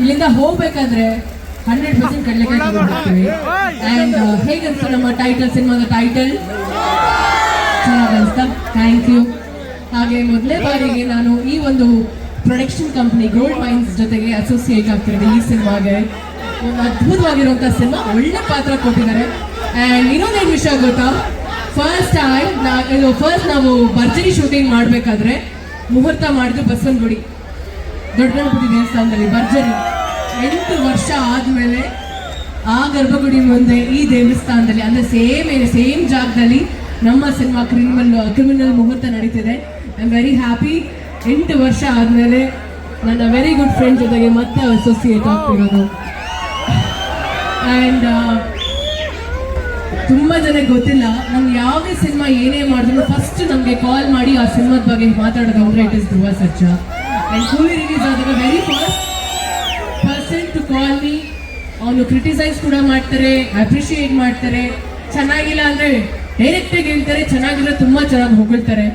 ಇಲ್ಲಿಂದ ಹೋಗ್ಬೇಕಂದ್ರೆ hundred percent ಕಡಲೆಕಾಯಿ ತಗೊಂಡು ಹೋಗ್ತೀವಿ ಅಂಡ್ ಹೇಗನ್ಸ ನಮ್ಮ ಟೈಟಲ್ ಸಿನಿಮಾದ ಟೈಟಲ್ ಚೆನ್ನಾಗಿ ಅನಿಸ್ತಾ ಥ್ಯಾಂಕ್ ಯು ಹಾಗೆ ಮೊದಲೇ ಬಾರಿಗೆ ನಾನು ಈ ಒಂದು ಪ್ರೊಡಕ್ಷನ್ ಕಂಪ್ನಿ ಗೋಲ್ಡ್ ಮೈನ್ಸ್ ಜೊತೆಗೆ ಅಸೋಸಿಯೇಟ್ ಆಗ್ತಿರೋದು ಈ ಸಿನಿಮಾಗೆ. ಒಂದು ಅದ್ಭುತವಾಗಿರುವಂಥ ಸಿನಿಮಾ ಒಳ್ಳೆ ಪಾತ್ರ ಕೊಟ್ಟಿದ್ದಾರೆ. ಆ್ಯಂಡ್ ಇನ್ನೊಂದೇನು ವಿಷಯ ಗೊತ್ತಾ? ಫಸ್ಟ್ ಟೈಮ್ ನಾ ಇದು ಫಸ್ಟ್ ನಾವು ಭರ್ಜರಿ ಶೂಟಿಂಗ್ ಮಾಡಬೇಕಾದ್ರೆ ಮುಹೂರ್ತ ಮಾಡಿದ್ರು ಬಸವನಗುಡಿ. ದೊಡ್ಡ ದೇವಸ್ಥಾನದಲ್ಲಿ ಭರ್ಜರಿ ಎಂಟು ವರ್ಷ ಆದಮೇಲೆ ಆ ಗರ್ಭಗುಡಿ ಮುಂದೆ ಈ ದೇವಸ್ಥಾನದಲ್ಲಿ, ಅಂದ್ರೆ ಸೇಮ್ ಸೇಮ್ ಜಾಗದಲ್ಲಿ ನಮ್ಮ ಸಿನಿಮಾ ಕ್ರಿಮಿನಲ್ ಕ್ರಿಮಿನಲ್ ಮುಹೂರ್ತ ನಡೀತಿದೆ. ಐ ಆಮ್ ವೆರಿ ಹ್ಯಾಪಿ ಎಂಟು ವರ್ಷ ಆದಮೇಲೆ ನನ್ನ ವೆರಿ ಗುಡ್ ಫ್ರೆಂಡ್ ಜೊತೆಗೆ ಮತ್ತೆ ಅಸೋಸಿಯೇಟ್ ಆಗ್ತಿರೋದು. ಆ್ಯಂಡ್ ತುಂಬ ಜನಕ್ಕೆ ಗೊತ್ತಿಲ್ಲ ನಾನು ಯಾವುದೇ ಸಿನಿಮಾ ಏನೇ ಮಾಡಿದ್ರು ಫಸ್ಟ್ ನಮಗೆ ಕಾಲ್ ಮಾಡಿ ಆ ಸಿನಿಮಾದ ಬಗ್ಗೆ ಮಾತಾಡೋದು, ಅಂದ್ರೆ it is Dhruva and Coolie release ಆದಾಗ very first person to call me ಅವನು ಕ್ರಿಟಿಸೈಸ್ ಕೂಡ ಮಾಡ್ತಾರೆ ಅಪ್ರಿಷಿಯೇಟ್ ಮಾಡ್ತಾರೆ. ಚೆನ್ನಾಗಿಲ್ಲ ಅಂದರೆ ಡೈರೆಕ್ಟಾಗಿ ಹೇಳ್ತಾರೆ ಚೆನ್ನಾಗಿಲ್ಲ ತುಂಬ ಚೆನ್ನಾಗಿ ಹೊಗಳ್ತಾರೆ.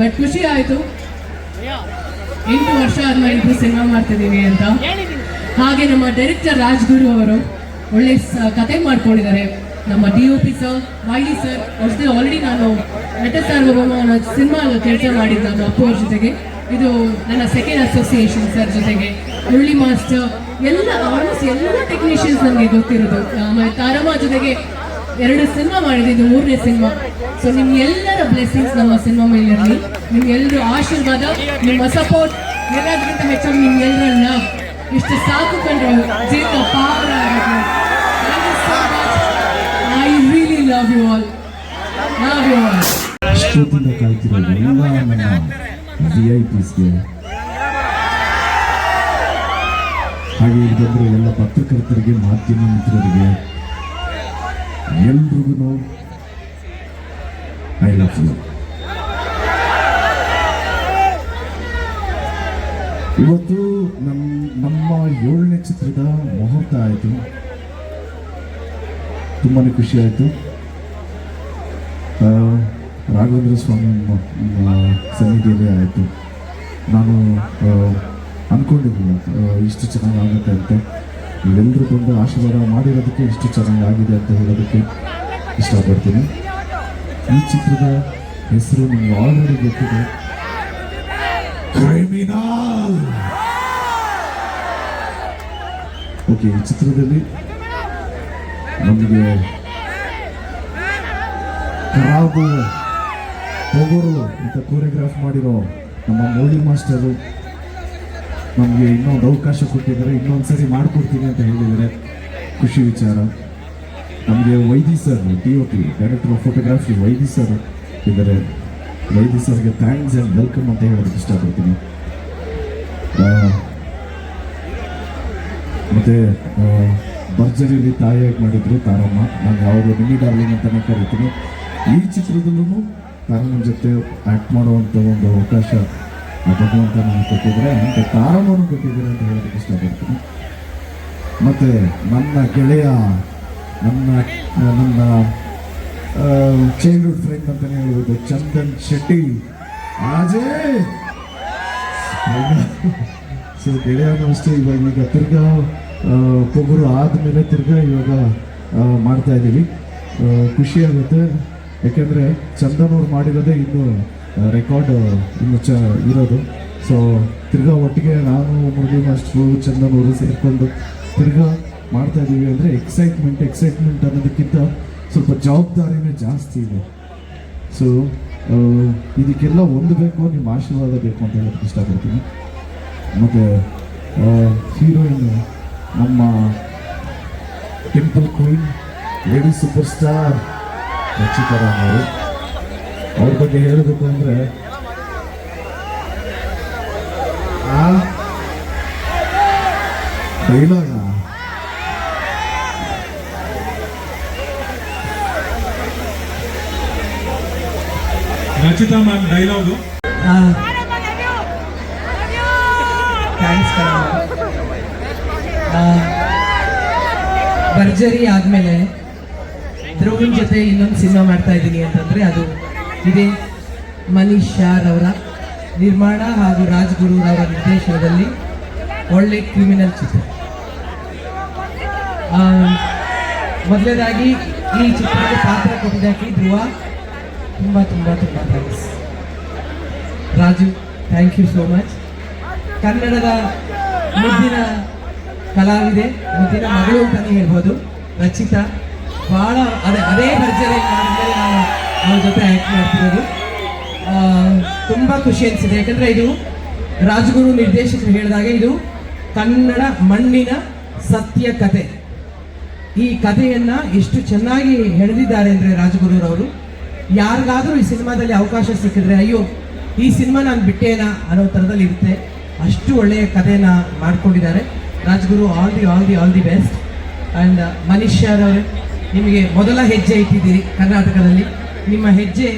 ಬಟ್ ಖುಷಿ ಆಯಿತು. ಎಂಟು ವರ್ಷ ಆದ್ಮೇಲೆ ಇಬ್ಬರು ಸಿನಿಮಾ ಮಾಡ್ತಿದ್ದೀವಿ ಅಂತ. ಹಾಗೆ ನಮ್ಮ ಡೈರೆಕ್ಟರ್ ರಾಜ್ಗುರು ಅವರು ಒಳ್ಳೆ ಕತೆ ಮಾಡ್ಕೊಂಡಿದ್ದಾರೆ. ನಮ್ಮ ಡಿ ಒ ಪಿ ಸರ್ ವಾಯಿ ಸರ್ ಅಷ್ಟೇ ಆಲ್ರೆಡಿ ನಾನು ನಟ ಸಾರ್ವಭೌಮ ಸಿನಿಮಾ ಕೆಲಸ ಮಾಡಿದ್ದು ನಾನು ಅಪ್ಪು ಅವ್ರ ಜೊತೆಗೆ. ಇದು ನನ್ನ ಸೆಕೆಂಡ್ ಅಸೋಸಿಯೇಷನ್ ಸರ್ ಜೊತೆಗೆ. ಮುರಳಿ ಮಾಸ್ಟರ್ ಎಲ್ಲ ಆಲ್ಮೋಸ್ಟ್ ಎಲ್ಲ ಟೆಕ್ನಿಷಿಯನ್ಸ್ ನನಗೆ ಗೊತ್ತಿರೋದು. ಆಮೇಲೆ ತಾರಮ್ಮ ಜೊತೆಗೆ ಎರಡು ಸಿನಿಮಾ ಮಾಡಿದೆ, ಇದು ಮೂರನೇ ಸಿನಿಮಾ ಸೊ ನಿಮ್ಗೆಲ್ಲರ ಬ್ಲೆಸ್ಸಿಂಗ್ಸ್ ನಮ್ಮ ಸಿನಿಮಾ ಮೇಲೆ ಇರಲಿ ನಿಮ್ಗೆಲ್ಲರೂ ಆಶೀರ್ವಾದ, ನಿಮ್ಮ ಸಪೋರ್ಟ್ ಎಲ್ಲದಕ್ಕಿಂತ ಹೆಚ್ಚಾಗಿ ನಿಮ್ಗೆಲ್ಲರನ್ನ ಇಷ್ಟು ಸಾಕು ಕಂಡ್ರೆ ಜೀವಿತ ಪಾವನ I really love you all love you all we I ಹಾಗೆ ಇಲ್ಲಿ ಬಂದಿರೋ ಎಲ್ಲ ಪತ್ರಕರ್ತರಿಗೆ, ಮಾಧ್ಯಮ ಮಿತ್ರರಿಗೆ, ಎಲ್ರಿಗೂ ಐ ಲವ್ ಯು ಇವತ್ತು ನಮ್ಮ ನಮ್ಮ ಏಳನೇ ಚಿತ್ರದ ಮುಹೂರ್ತ ಆಯಿತು. ತುಂಬಾ ಖುಷಿ ಆಯಿತು. ರಾಘವೇಂದ್ರ ಸ್ವಾಮಿ ಸನ್ನಿಧಿಯಲ್ಲಿ ಆಯಿತು. ನಾನು ಅಂದ್ಕೊಂಡಿದ್ದೀನಿ ಇಷ್ಟು ಚೆನ್ನಾಗಿ ಆಗುತ್ತೆ ಅಂತ. ಎಲ್ಲರೂ ಬಂದು ಆಶೀರ್ವಾದ ಮಾಡಿರೋದಕ್ಕೆ ಇಷ್ಟು ಚೆನ್ನಾಗಿ ಆಗಿದೆ ಅಂತ ಹೇಳೋದಕ್ಕೆ ಇಷ್ಟಪಡ್ತೀನಿ. ಈ ಚಿತ್ರದ ಹೆಸರು ನಿಮ್ಗೆ ಆಲ್ರೆಡಿ ಗೊತ್ತಿದೆ. ಓಕೆ, ಈ ಚಿತ್ರದಲ್ಲಿ ನಮಗೆ ಖರಾಬು ಹೋಗೋರು ಅಂತ ಕೋರಿಯೋಗ್ರಾಫ್ ಮಾಡಿರೋ ನಮ್ಮ ಮೌಳಿ ಮಾಸ್ಟರು ನಮಗೆ ಇನ್ನೊಂದು ಅವಕಾಶ ಕೊಟ್ಟಿದ್ದಾರೆ ಇನ್ನೊಂದು ಸರಿ ಮಾಡಿಕೊಡ್ತೀನಿ ಅಂತ ಹೇಳಿದರೆ ಖುಷಿ ವಿಚಾರ. ನಮಗೆ Vaidi sir D O P director of photography Vaidi sir ಇದ್ದಾರೆ. ವೈದಿ ಸರ್ಗೆ ಥ್ಯಾಂಕ್ಸ್ ಆ್ಯಂಡ್ ವೆಲ್ಕಮ್ ಅಂತ ಹೇಳೋದಕ್ಕೆ ಇಷ್ಟಪಡ್ತೀನಿ. ಮತ್ತು ಭರ್ಜರಿಯಲ್ಲಿ ತಾಯಿಯಾಗಿ ಮಾಡಿದ್ರು ತಾರಮ್ಮ. ನಾನು ಯಾವಾಗಲೂ ಮಿನಿ ಡಾರ್ಲಿಂಗ್ ಅಂತಲೇ ಕರಿತೀನಿ. ಈ ಚಿತ್ರದಲ್ಲೂ ತಾರಮ್ಮನ ಜೊತೆ ಆ್ಯಕ್ಟ್ ಮಾಡುವಂಥ ಒಂದು ಅವಕಾಶ ಭಗವಂತ ನನಗೆ ಕೊಟ್ಟಿದ್ದಾರೆ ಮತ್ತು ತಾರಮ್ಮನು ಕೊಟ್ಟಿದ್ದಾರೆ ಅಂತ ಹೇಳೋದಕ್ಕೆ ಇಷ್ಟಪಡ್ತೀನಿ. ಮತ್ತು ನನ್ನ ಗೆಳೆಯ ನನ್ನ ನನ್ನ ಚೈಲ್ಡ್ಹುಡ್ ಫ್ರೆಂಡ್ ಅಂತಲೇ ಹೇಳ್ಬೋದು ಚಂದನ್ ಶೆಟ್ಟಿ. ಆಜೇ! ಸೊ ಗೆಳೆಯ ಅಷ್ಟೇ ಇವಾಗ ಈಗ ತಿರ್ಗಾ ಕೊಬ್ಬರು ಆದಮೇಲೆ ತಿರ್ಗಾ ಇವಾಗ ಮಾಡ್ತಾ ಇದ್ದೀವಿ. ಆ, ಖುಷಿ ಆಗುತ್ತೆ. ಯಾಕೆಂದರೆ ಚಂದನ್ ಅವ್ರು ಮಾಡಿರೋದೇ ಇನ್ನು ರೆಕಾರ್ಡ್ ಇನ್ನು ಚ, ಇರೋದು. ಸೊ ತಿರ್ಗಾ ಒಟ್ಟಿಗೆ ನಾನು, ಮುರಳಿ ಮಾಸ್ಟ್ರು ಚಂದನ್ ಅವರು ಸೇರಿಕೊಂಡು ತಿರ್ಗಾ ಮಾಡ್ತಾ ಇದ್ದೀವಿ ಅಂದರೆ ಎಕ್ಸೈಟ್ಮೆಂಟ್ ಎಕ್ಸೈಟ್ಮೆಂಟ್ ಅನ್ನೋದಕ್ಕಿಂತ ಸ್ವಲ್ಪ ಜವಾಬ್ದಾರಿನೇ ಜಾಸ್ತಿ ಇದೆ. ಸೊ ಇದಕ್ಕೆಲ್ಲ ಒಂದು ಬೇಕು, ನಿಮ್ಮ ಆಶೀರ್ವಾದ ಬೇಕು ಅಂತ ಹೇಳೋಕ್ಕೆ ಇಷ್ಟಪಡ್ತೀನಿ. ಮತ್ತು ಹೀರೋಯಿನ್ ನಮ್ಮ temple queen lady super star Rachita Ram ಅವರು ಅವ್ರ ಬಗ್ಗೆ ಹೇಳಬೇಕು ಅಂದರೆ ಡೈಲಾಗ Rachita ma'am dialogue? Thanks Bharjari ಆದಮೇಲೆ ಧ್ರುವನ್ ಜೊತೆ ಇನ್ನೊಂದು ಸಿನಿಮಾ ಮಾಡ್ತಾ ಇದ್ದೀನಿ ಅಂತಂದರೆ ಅದು ಇದೇ ಮನೀಶ್ ಶಾರ್ ಅವರ ನಿರ್ಮಾಣ ಹಾಗೂ ರಾಜ್ಗುರು ಅವರ ನಿರ್ದೇಶನದಲ್ಲಿ ಒಳ್ಳೆ ಕ್ರಿಮಿನಲ್ ಚಿತ್ರ. ಮೊದಲನೇದಾಗಿ ಈ ಚಿತ್ರದ ಪಾತ್ರ ಕೊಟ್ಟಿದ್ದಕ್ಕೆ ಧ್ರುವ ತುಂಬ ತುಂಬ ತುಂಬ thanks. Raju thank you so much ಕನ್ನಡದ ಮುದ್ದಿನ ಕಲಾವಿದೆ ಮುದ್ದಿನ ಮಗಳು ಅಂತಲೇ ಹೇಳ್ಬೋದು, ರಚಿತಾ. ಭಾಳ, ಅದೇ ಅದೇ ಭರ್ಜರಿ ನಾನು ಅವ್ರ ಜೊತೆ ಆ್ಯಕ್ಟ್ ಮಾಡ್ತಿರೋದು. ತುಂಬ ಖುಷಿ ಅನಿಸಿದೆ ಯಾಕಂದರೆ ಇದು ರಾಜಗುರು ನಿರ್ದೇಶಕರು ಹೇಳಿದಾಗ ಇದು ಕನ್ನಡ ಮಣ್ಣಿನ ಸತ್ಯ ಕತೆ. ಈ ಕಥೆಯನ್ನ ಎಷ್ಟು ಚೆನ್ನಾಗಿ ಹೆಣೆದಿದ್ದಾರೆ ಅಂದರೆ ರಾಜಗುರುರವರು. ಯಾರಿಗಾದರೂ ಈ ಸಿನಿಮಾದಲ್ಲಿ ಅವಕಾಶ ಸಿಕ್ಕಿದ್ರೆ, ಅಯ್ಯೋ, ಈ ಸಿನಿಮಾ ನಾನು ಬಿಟ್ಟೇನಾ? ಅನ್ನೋ ಥರದಲ್ಲಿ ಇರುತ್ತೆ. ಅಷ್ಟು ಒಳ್ಳೆಯ ಕಥೆನ ಮಾಡ್ಕೊಂಡಿದ್ದಾರೆ. Rajaguru all the all the all the best and Manish ಅವರೇ ನಿಮಗೆ ಮೊದಲ ಹೆಜ್ಜೆ ಇಟ್ಟಿದ್ದೀರಿ ಕರ್ನಾಟಕದಲ್ಲಿ. ನಿಮ್ಮ ಹೆಜ್ಜೆ,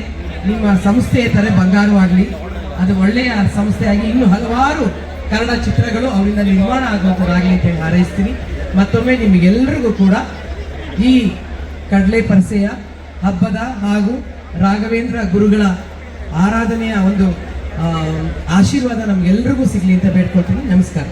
ನಿಮ್ಮ ಸಂಸ್ಥೆಯ ಥರ ಬಂಗಾರವಾಗಲಿ. ಅದು ಒಳ್ಳೆಯ ಸಂಸ್ಥೆಯಾಗಿ ಇನ್ನೂ ಹಲವಾರು ಕನ್ನಡ ಚಿತ್ರಗಳು ಅವರಿಂದ ನಿರ್ಮಾಣ ಆಗುವಂಥದ್ದಾಗಲಿ ಅಂತ ಹಾರೈಸ್ತೀನಿ. ಮತ್ತೊಮ್ಮೆ ನಿಮಗೆಲ್ಲರಿಗೂ ಕೂಡ ಈ ಕಡಲೆ ಪರಸೆಯ ಹಬ್ಬದ ಹಾಗೂ ರಾಘವೇಂದ್ರ ಗುರುಗಳ ಆರಾಧನೆಯ ಒಂದು ಆಶೀರ್ವಾದ ನಮಗೆಲ್ಲರಿಗೂ ಸಿಗಲಿ ಅಂತ ಬೇಡ್ಕೊಳ್ತೀನಿ. ನಮಸ್ಕಾರ.